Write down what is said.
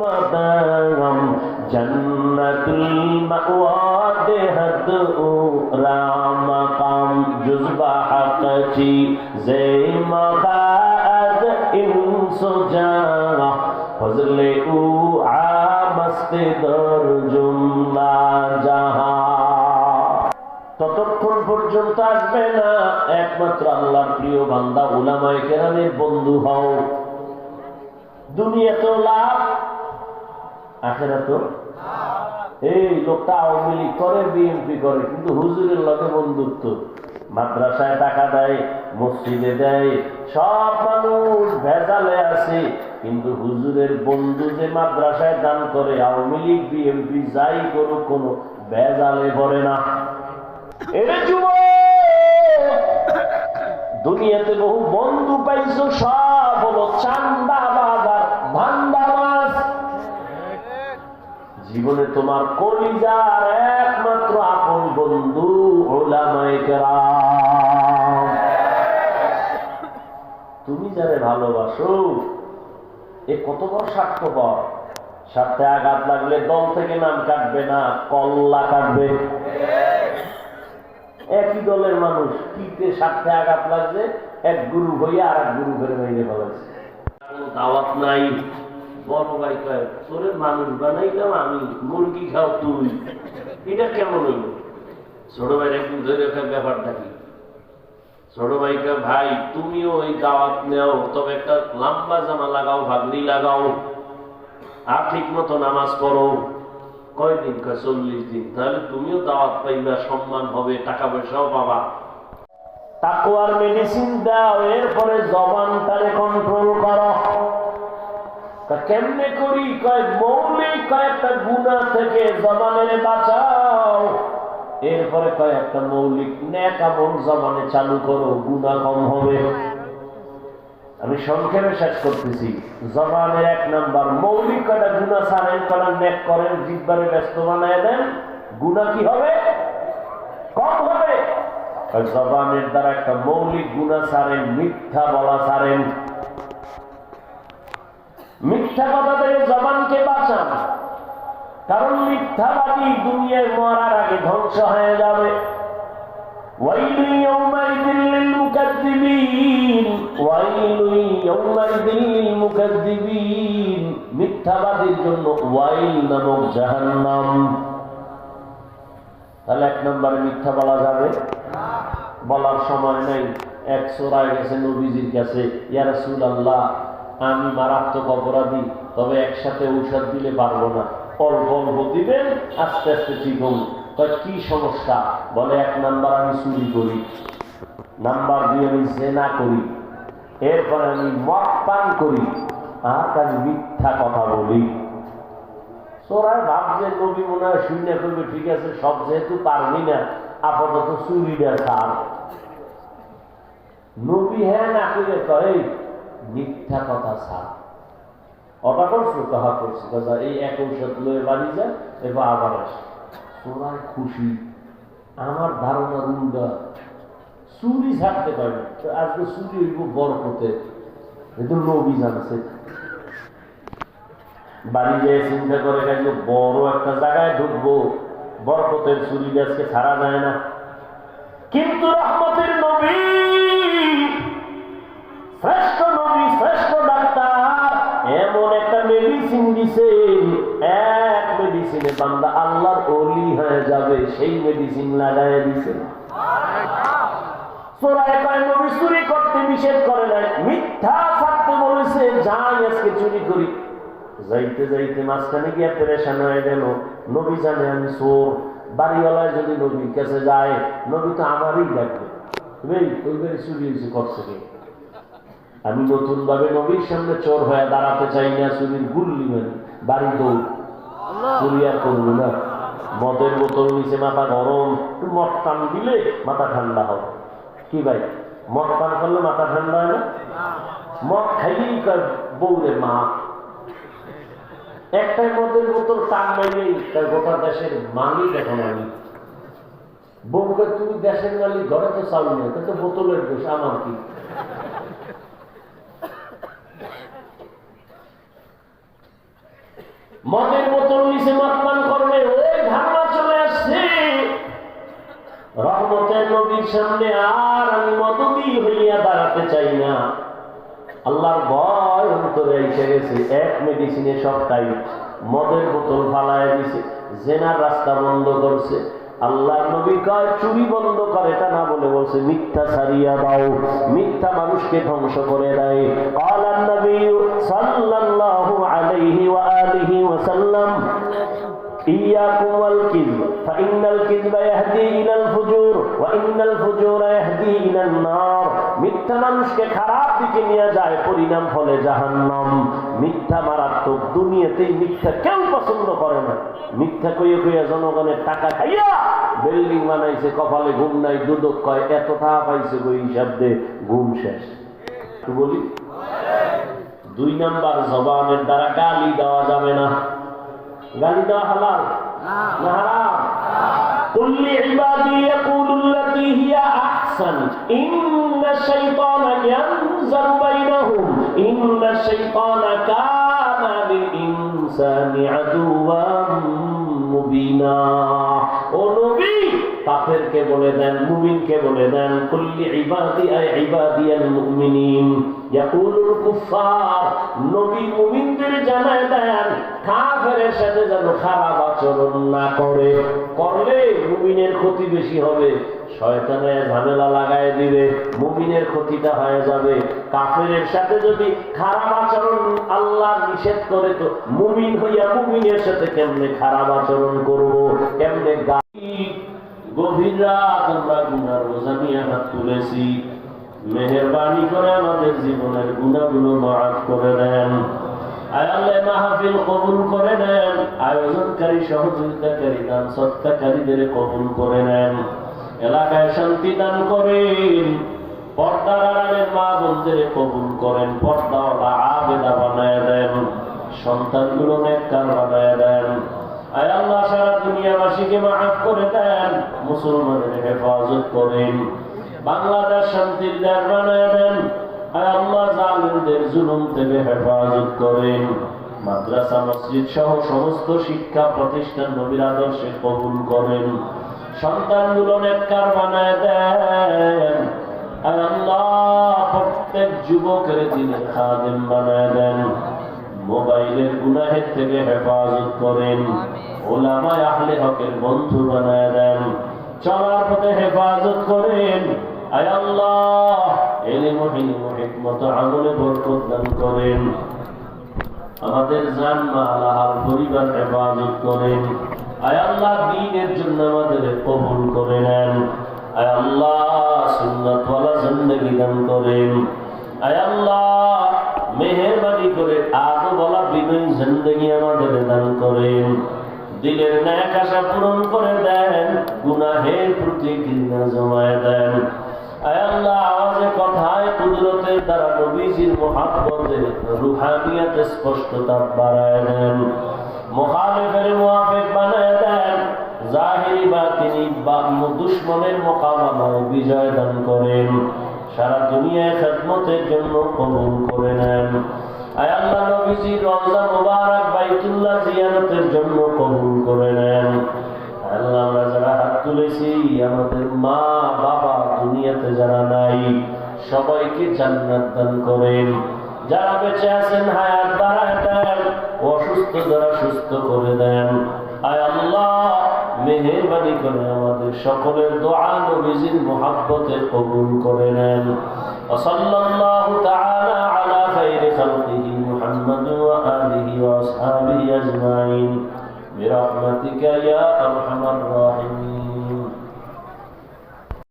Madame জান্নাতুল মাওয়াদে হদ রামাকাম জুজবা হাকচি J ইনসুজা Fazle উ আমস্তে দর জুমলা জাহা ততক্ষণ পর্যন্ত আসবে না একমাত্র আল্লাহর প্রিয় বান্দা, উলামায়ে কেরামের বন্ধু হও। দুনিয়া তো লাভ আখেরা তো? এই লোকটা আওয়ামী লীগ করে, বিএনপি করে, কিন্তু হুজুরের লগে বন্ধুত্ব। মাদ্রাসায় টাকা দেয়, মসজিদে দেয়, সব মানুষ ভেজালে আছে। কিন্তু হুজুরের বন্ধু যে মাদ্রাসায় দান করে, আওয়ামী লীগ, বিএনপি যাই করুক, কোনো ভেজালে পড়ে না। দুনিয়াতে বহু বন্ধু পাইছো, সব তোমার কলিজার একমাত্র আপন বন্ধু তুমি যারে ভালোবাসো, এ কত বড় স্বার্থপর। স্বার্থে আঘাত লাগলে দল থেকে নাম কাটবে না, কল্লা কাটবে। একই দলের মানুষ কিতে স্বার্থে আঘাত লাগছে, এক গুরু হইয়া আর এক গুরু করে মেরে ফেলাছে। দাওয়াত নাই বড় ভাই কয়, তোরে মানুষ বানাইলাম আমি, মুরগি খাও তুই। এটা কেমন হইল? ছোট একদিন ধরে ছোট ভাই তুমিও ওই দাওয়াত নেও, তবে একটা লম্বা জামা লাগাও, ভাগনি লাগাও, আর ঠিক মতো নামাজ পড়ো। কয়দিন? কয়, চল্লিশ দিন। তাহলে তুমিও দাওয়াত পাইবা, সম্মান হবে, টাকা পয়সাও পাবা। তাকুয়ার মেডিসিন দাও, এরপরে জবানটারে কন্ট্রোল করো। তা কেমনে করি? কয় মৌলিক কয়েকটা গুণা থেকে জবানের বাঁচাও। এরপরে কয়েকটা মৌলিক ন্যাক আমল জবানে চালু করো, গুণা কম হবে। আমি সংক্ষেপে শেষ করতেছি। জবানের এক নাম্বার, মৌলিক কয়টা গুণা ছাড়েন করেন ন্যাক করেন, জিব্বারে ব্যস্ত বানায় দেন, গুণা কি হবে? কম হবে। জবানের দ্বারা একটা মৌলিক গুণা ছাড়েন মিথ্যা বলা ছাড়েন মিথ্যা কথা থেকে জবানকে বাঁচান কারণ মিথ্যাবাদী দুনিয়ায় মরার আগে ধ্বংস হয়ে যাবে। বলার সময় নেই। এক সোরায় গেছে নবীজির কাছে ইয়ারসুল আল্লাহ আমি মারাত্মক অপরাধী, তবে একসাথে ঔষধ দিলে পারব না। অল্প অল্প দিবেন, আস্তে আস্তে ঠিক হব। কি সমস্যা? বলে, এক নাম্বার আমি চুরি করি, নাম্বার দুই আমি জেনা করি, এরপরে আমি মদ পান করি, আর আমি মিথ্যা কথা বলি। তোরাই ভাবছে, নবী মনে হয় শূন্য করবে, ঠিক আছে, সব যেহেতু পারবি না, আপাতত চুরিটা ছাড়। নবী হ্যাঁ না করে কয় মিথ্যা কথা ছাড় অটা কাহা করছ কথা এই এক ঔষধ লয়ে বাড়ি যায় এবার আবার আসে। তোরাই খুশি। আমার ধারণা উল্টা। চুরি ছাড়তে পারে না। তো আজকে চুরি হইব বরকতে কিন্তু নবী জানছে বাড়ি যেয়ে চিন্তা করে গেল, বড় একটা জায়গায় ঢুকবো। বরকতের চুরি গাছকে ছাড়া যায় না। কিন্তু রহমতের নবী শ্রেষ্ঠ নবী, শ্রেষ্ঠ ডাক্তার, এমন একটা মেডিসিন দিছে, এক মেডিসিনে বান্দা আল্লাহর অলি হয়ে যাবে, সেই মেডিসিন লাগাই দিছে। যাই চুরি করি। যাইতে যাইতে মাঝখানে গিয়া পেরেশান হয়ে গেল। নবী জানে আমি চোর, বাড়িওয়ালায় যদি নবীর কাছে যায়, নবী তো আমারই ডাকবে। তুমি চুরি হয়েছে, করছে আমি নতুন ভাবে নবীর সামনে চোর হয়ে দাঁড়াতে চাই না চুরির গুল নিবেন বাড়ি দৌড়। চুরি আর করব না। মদের বোতল নিচে মাথা গরম। একটু মদ টান দিলে মাথা ঠান্ডা হবে। কি ভাই মদ পান করলে মাথা ঠান্ডা হয় না? মদ খাইলেই কয় বউরে মা। একটাই মদের বোতল টান মাইলেই তার গোটা দেশের মালিক এখন আমি। বউকে তুমি দেশের মালিক ঘরে তো চাউল নেই তো বোতলের দোষ আমার কি? মদের বোতল নিচে মতমান করবে, ওই ধারণা চলে আসছে। রহমতের নবীর সামনে আর আমি মদতি হইয়া দাঁড়াতে চাই না। আল্লাহর ভয় অন্তরে এসে গেছে, এক মেডিসিনে সবটাই। মদের বোতল ফালায় দিছে, জেনার রাস্তা বন্ধ করছে। আল্লাহর নবী কয় চুরি বন্ধ করে এটা না বলে বলছে মিথ্যা ছাড়িয়া দাও মিথ্যা মানুষকে ধ্বংস করে দেয় قال النبي صلى الله عليه وآله وسلم إياكم والكذب فإن الكذب يهدي إلى الفجور وإن الفجور يهدي إلى النار মিথ্যা মানুষকে খারাপ দিকে নিয়ে যায় পরিণাম ফলে জাহান্নাম। মিথ্যা মারাত্মক দুনিয়াতেই মিথ্যা কেউ পছন্দ করে না। মিথ্যা কইয়ে কইয়া জনগণের টাকা খাইয়া বিল্ডিং বানাইছে কপালে ঘুম নাই দুদক কয় এত টাকা পাইছে ওই হিসাব দে ঘুম শেষ। বলি দুই নাম্বার জবানের দ্বারা গালি দেওয়া যাবে না। গালি দেওয়া হালাল? না। হারাম? কুল্লি ইবাদি ইয়াকুলুল্লাতি হিয়া আহসান। ইন الشيطان ينزل بينهم إن الشيطان كان للإنسان عدوا مبينا ونبي কাফেরকে বলে দেন, মুমিনকে বলে দেন, কুল্লি ইবাদি আই ইবাদিয়াল মুমিনিন। ইয়াকুলুল কুফার নবী মুমিনদের জানায় দেন, কাফেরের সাথে যেন খারাপ আচরণ না করে। করলে মুমিনের ক্ষতি বেশি হবে, শয়তানে ঝামেলা লাগায় দিবে, মুমিনের ক্ষতিটা হয়ে যাবে। কাফেরের সাথে যদি খারাপ আচরণ আল্লাহ নিষেধ করে, তো মুমিন হইয়া মুমিনের সাথে কেমনে খারাপ আচরণ করব? কেমনে গাড়ি গভীর রাত আমরা গুনার বোঝা নিয়ে হাত তুলেছি। মেহরবানি করে আমাদের জীবনের গুণাগুলো মাফ করে দেন। আয়াল্লাহ কবুল নেন। আয়োজনকারী দান কবুল নেন। এলাকায় শান্তি দান দেন। সন্তানগুলো নেককার বানায় দেন। আয় আল্লাহ সারা দুনিয়াবাসীকে মাফ করে দেন, মুসলমানের হেফাজত করেন। বাংলাদেশ শান্তির দ্বার বানায় দেন আল্লাহ জালিমদের জুলুম থেকে হেফাজত করেন। মাদ্রাসা, মসজিদ সহ সমস্ত শিক্ষা প্রতিষ্ঠান নবীর আদর্শে কবুল করেন। সন্তানগুলো নেককার বানায় দেন আল্লাহ প্রত্যেক যুবকের দিনের খাদেম বানায় দেন। মোবাইলের গুনাহের থেকে হেফাজত করেন। ওলামায় আহলে হকের বন্ধু বানায় দেন। চলার পথে হেফাজত করেন। আয় আল্লাহ এলিম হিলিম হিকমত আমলে বরকত দান করেন। আমাদের পরিবার হেফাজত করেন। জন্য আমাদের কবুল করে নেন। আয় আল্লাহ সুন্নত জিন্দগি দান করেন। আয় আল্লাহ মেহেরবানি করে আদো বলা বিনয় জিন্দগি আমাদের দান করেন। দিলের ন্যাক আশা পূরণ করে দেন গুনাহের প্রতি ঘৃণা জমায় দেন। বিজয় দান করেন। সারা দুনিয়ায় খেদমতের জন্য কবুল করে নেন। আয় আল্লাহ নবীজি জন্য করে নেন। যারা হাত তুলেছি, আমাদের মা, বাবা দুনিয়াতে যারা নাই, সবাইকে জান্নাত দান করেন। যারা বেঁচে আছেন, হায়াত বাড়ায় দেন, অসুস্থ যারা সুস্থ করে দেন। আয় আল্লাহ, মেহেরবানি করে আমাদের সকলের দোয়া নবীজির মোহাব্বতে কবুল করে নেন وصلى الله تعالى على خير خلقه محمد وآله وأصحابه أجمعين برحمتك يا أرحم الراحمين